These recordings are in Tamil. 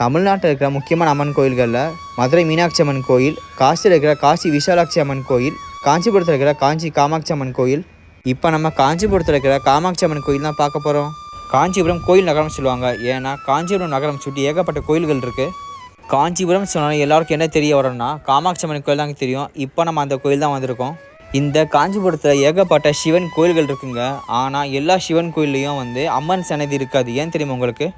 தமிழ்நாட்டில் இருக்கிற முக்கியமான அம்மன் கோயில்களில் மதுரை மீனாட்சி அம்மன் கோயில் காசியில் இருக்கிற காசி விசாலாட்சி அம்மன் கோயில் காஞ்சிபுரத்தில் இருக்கிற காஞ்சி காமாட்சி அம்மன் கோயில். இப்போ நம்ம காஞ்சிபுரத்தில் இருக்கிற காமாட்சி அம்மன் கோயில் தான் பார்க்க போகிறோம் காஞ்சிபுரம் கோயில் நகரம் சொல்லுவாங்க. ஏன்னா காஞ்சிபுரம் நகரம் சுற்றி ஏகப்பட்ட கோயில்கள் இருக்குது காஞ்சிபுரம் சொன்னாலும் எல்லாருக்கும் என்ன தெரிய வரும்னா காமாட்சி அம்மன் கோயில் தான் தெரியும். இப்போ நம்ம அந்த கோயில் தான் வந்திருக்கோம். இந்த காஞ்சிபுரத்தில் ஏகப்பட்ட சிவன் கோயில்கள் இருக்குங்க. ஆனால் எல்லா சிவன் கோயில்லையும் வந்து அம்மன் சன்னதி இருக்காது. ஏன் தெரியுமா உங்களுக்கு?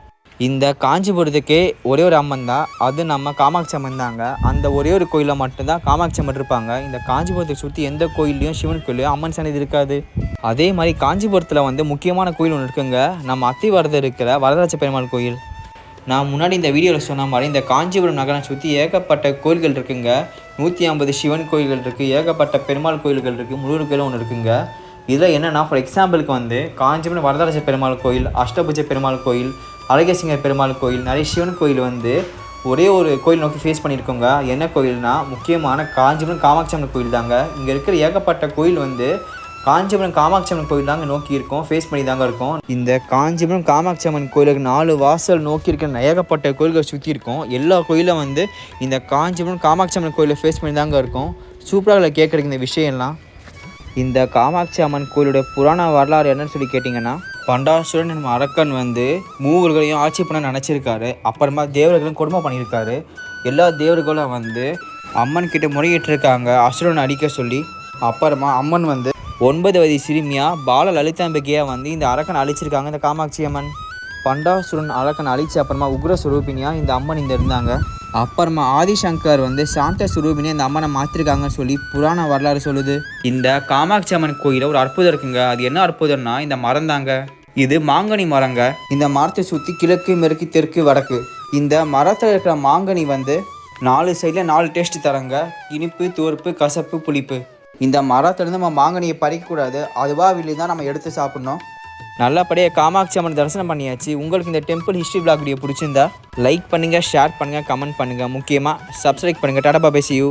இந்த காஞ்சிபுரத்துக்கே ஒரே ஒரு அம்மன் தான். அது நம்ம காமாட்சி அம்மன் தாங்க. அந்த ஒரே ஒரு கோயிலில் மட்டும்தான் காமாட்சி அம்மன் இருப்பாங்க. இந்த காஞ்சிபுரத்தை சுற்றி எந்த கோயில்லையும் சிவன் கோயிலையும் அம்மன் சன்னதி இருக்காது. அதே மாதிரி காஞ்சிபுரத்தில் வந்து முக்கியமான கோயில் ஒன்று இருக்குங்க. நம்ம அத்திவரதர் இருக்கிற வரதராஜ பெருமாள் கோயில். நான் முன்னாடி இந்த வீடியோவில் சொன்ன மாதிரி இந்த காஞ்சிபுரம் நகரம் சுற்றி ஏகப்பட்ட கோயில்கள் இருக்குங்க. நூற்றி ஐம்பது சிவன் கோயில்கள் இருக்குது ஏகப்பட்ட பெருமாள் கோயில்கள் இருக்குது முருகர் கோயிலும் ஒன்று இருக்குங்க. இதில் என்னென்னா ஃபார் எக்ஸாம்பிளுக்கு வந்து காஞ்சிபுரம் வரதராஜ பெருமாள் கோயில் அஷ்டபுஜ பெருமாள் கோயில் அழகேசிங்க பெருமாள் கோயில் நிறைய சிவன் கோயில் வந்து ஒரே ஒரு கோயில் நோக்கி ஃபேஸ் பண்ணியிருக்கோங்க. என்ன கோயில்னா முக்கியமான காஞ்சிபுரம் காமாட்சி அம்மன் கோயில் தாங்க. இங்கே இருக்கிற ஏகப்பட்ட கோயில் வந்து காஞ்சிபுரம் காமாட்சி அம்மன் கோயில் தாங்க நோக்கி இருக்கோம் ஃபேஸ் பண்ணி தாங்க இருக்கும். இந்த காஞ்சிபுரம் காமாட்சி அம்மன் கோயிலுக்கு நாலு வாசல் நோக்கி இருக்கிற ஏகப்பட்ட கோயில்களை சுற்றி இருக்கும். எல்லா கோயிலும் வந்து இந்த காஞ்சிபுரம் காமாட்சி அம்மன் கோயிலை ஃபேஸ் பண்ணி தாங்க இருக்கும். சூப்பராக கேட்குறதுக்கு இந்த விஷயம்லாம். இந்த காமாட்சி அம்மன் கோயிலோட புராண வரலாறு என்னன்னு சொல்லி கேட்டிங்கன்னா பண்டாசுரன் நம்ம அரக்கன் வந்து மூவர்களையும் ஆட்சி பண்ண நினச்சிருக்காரு. அப்புறமா தேவர்களையும் கொடுமை பண்ணியிருக்காரு. எல்லா தேவர்களும் வந்து அம்மன் கிட்ட முறையிட்டிருக்காங்க. அசுரன் அடிக்க சொல்லி அப்புறமா அம்மன் வந்து ஒன்பது வயது சிறுமியா பால லலிதாம்பிகையாக வந்து இந்த அரக்கன் அழிச்சிருக்காங்க. இந்த காமாட்சி அம்மன். பண்டாசுரன் அழகன் அழிச்சு அப்புறமா உக்ர சுரூபினியாக இந்த அம்மன் இங்கே இருந்தாங்க. அப்புறமா ஆதிசங்கர் வந்து சாந்த சுரூபினி இந்த அம்மனை மாற்றிருக்காங்கன்னு சொல்லி புராண வரலாறு சொல்லுது. இந்த காமாட்சி அம்மன் கோயிலில் ஒரு அற்புதம் இருக்குங்க. அது என்ன அற்புதம்னா இந்த மரம் தாங்க. இது மாங்கனி மரங்க. இந்த மரத்தை சுற்றி கிழக்கு மேற்கு தெற்கு வடக்கு. இந்த மரத்தில் இருக்கிற மாங்கனி வந்து நாலு சைடில் நாலு டேஸ்ட் தரங்க. இனிப்பு துவர்ப்பு கசப்பு புளிப்பு. இந்த மரத்துலேருந்து நம்ம மாங்கனியை பறிக்கக்கூடாது. அதுவாக வெளியே தான் நம்ம எடுத்து சாப்பிட்ணும். நல்லபடியாக காமாட்சி அம்மன் தரிசனம் பண்ணியாச்சு. உங்களுக்கு இந்த டெம்பிள் ஹிஸ்ட்ரி பிளாக் வீடியோ பிடிச்சிருந்தா லைக் பண்ணுங்கள் ஷேர் பண்ணுங்கள் கமெண்ட் பண்ணுங்கள் முக்கியமாக சப்ஸ்கிரைப் பண்ணுங்கள் டாடா பாபேசி யூ